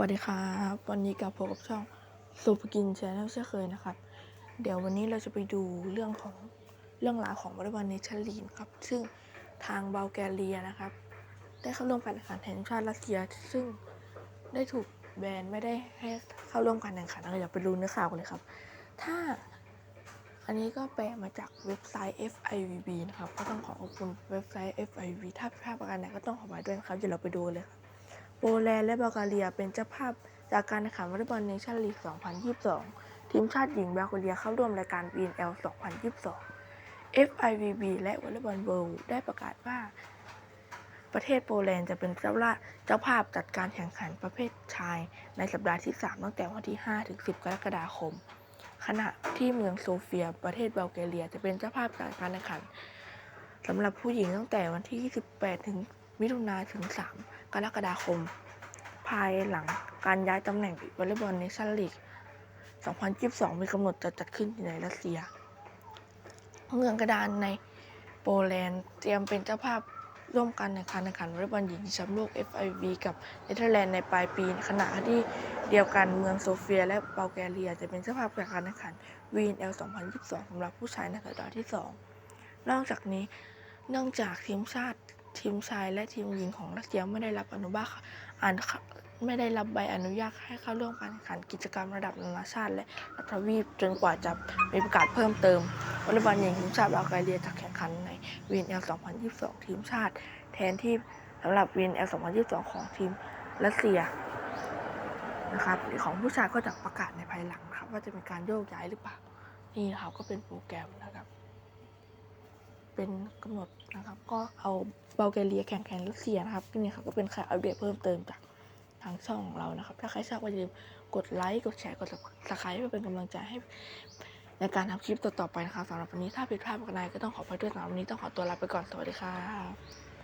วัสดีครับ วันนี้กับพบกับช่องซูปกินชาแนลเช่นเคยนะครับ เดี๋ยววันนี้เราจะไปดูเรื่องของเรื่องราวของวอลเลย์บอลเนชั่นลีกครับ ซึ่งทางเบลแกเรียนะครับ ได้เข้าร่วมการแข่งขันแห่งชาติรัสเซีย ซึ่งได้ถูกแบนไม่ได้ให้เข้าร่วมการแข่งขันเราอยาไปดูเนื้อข่าวกันเลยครับ ถ้าอันนี้ก็แปลมาจากเว็บไซต์ FIVB นะครับ ก็ต้องขอขอบคุณเว็บไซต์ FIVB ถ้าพลาดประการใดก็ต้องขออภัยด้วยนะครับ เดี๋ยวเราไปดูเลยครับ โปแลนด์และบัลแกเรียเป็นเจ้าภาพจากการแข่งขันวอลเลย์บอลเนชั่นลีก 2022 ทีมชาติหญิงบัลแกเรียเข้าร่วมรายการ VNL 2022 FIVB และวอลเลย์บอลเวิลด์ได้ประกาศว่า ประเทศโปแลนด์จะเป็นเจ้าล่าเจ้าภาพจัดการแข่งขันประเภทชาย ในสัปดาห์ที่ 3 ตั้งแต่วันที่ 5 ถึง 10 กรกฎาคม ขณะที่เมืองโซเฟีย ประเทศบัลแกเรีย จะเป็นเจ้าภาพจัดการแข่งขันสำหรับผู้หญิงตั้งแต่วันที่ 28 ถึงมิถุนาถึง 3 กรกฎาคม ภายหลังการย้ายตำแหน่งวอลเลย์บอลเนชั่นลีก 2022 มีกำหนดจะจัดขึ้นในรัสเซีย เมืองกระดานในโปแลนด์เตรียมเป็นเจ้าภาพร่วมกันในการแข่งขันวอลเลย์บอลหญิงชิงแชมป์โลก FIV กับเนเธอร์แลนด์ในปลายปี ขณะที่เดียวกันเมืองโซเฟียและบัลแกเรีย จะเป็นเจ้าภาพในการแข่งขัน VNL 2022สำหรับผู้ชายในสัปดาห์ที่ 2 นอกจากนี้เนื่องจากทีมชาติ ทีมชายและทีมหญิงของรัสเซียไม่ได้รับอนุญาตอ่านไม่ได้รับใบอนุญาตให้เข้าร่วมการแข่งขันกิจกรรมระดับนานาชาติ และรัฐวีปจนกว่าจะมีประกาศเพิ่มเติมวอลเลย์บอลหญิงทีมชาติบัลแกเรียจะแข่งขันใน VNL 2022 ทีมชาติ แทนที่สำหรับ VNL 2022 ของทีมรัสเซียนะครับของผู้ชายก็จะประกาศในภายหลังครับว่าจะมีการโยกย้ายหรือเปล่านี่นะครับก็เป็นโปรแกรมนะครับ เป็นกำหนดนะครับ ก็เอาเบลแกเรียแข่งแข่งรัสเซียนะครับนี่ครับก็เป็นข่าวอัปเดตเพิ่มเติมจากทางช่องของเรานะครับ ถ้าใครชอบก็อย่าลืมกดไลค์กดแชร์กดสไครป์เพื่อเป็นกำลังใจให้ในการทำคลิปต่อๆไปนะครับสำหรับวันนี้ถ้าผิดพลาดประการใดก็ต้องขอไปด้วยสำหรับวันนี้ต้องขอตัวลาไปก่อนสวัสดีครับ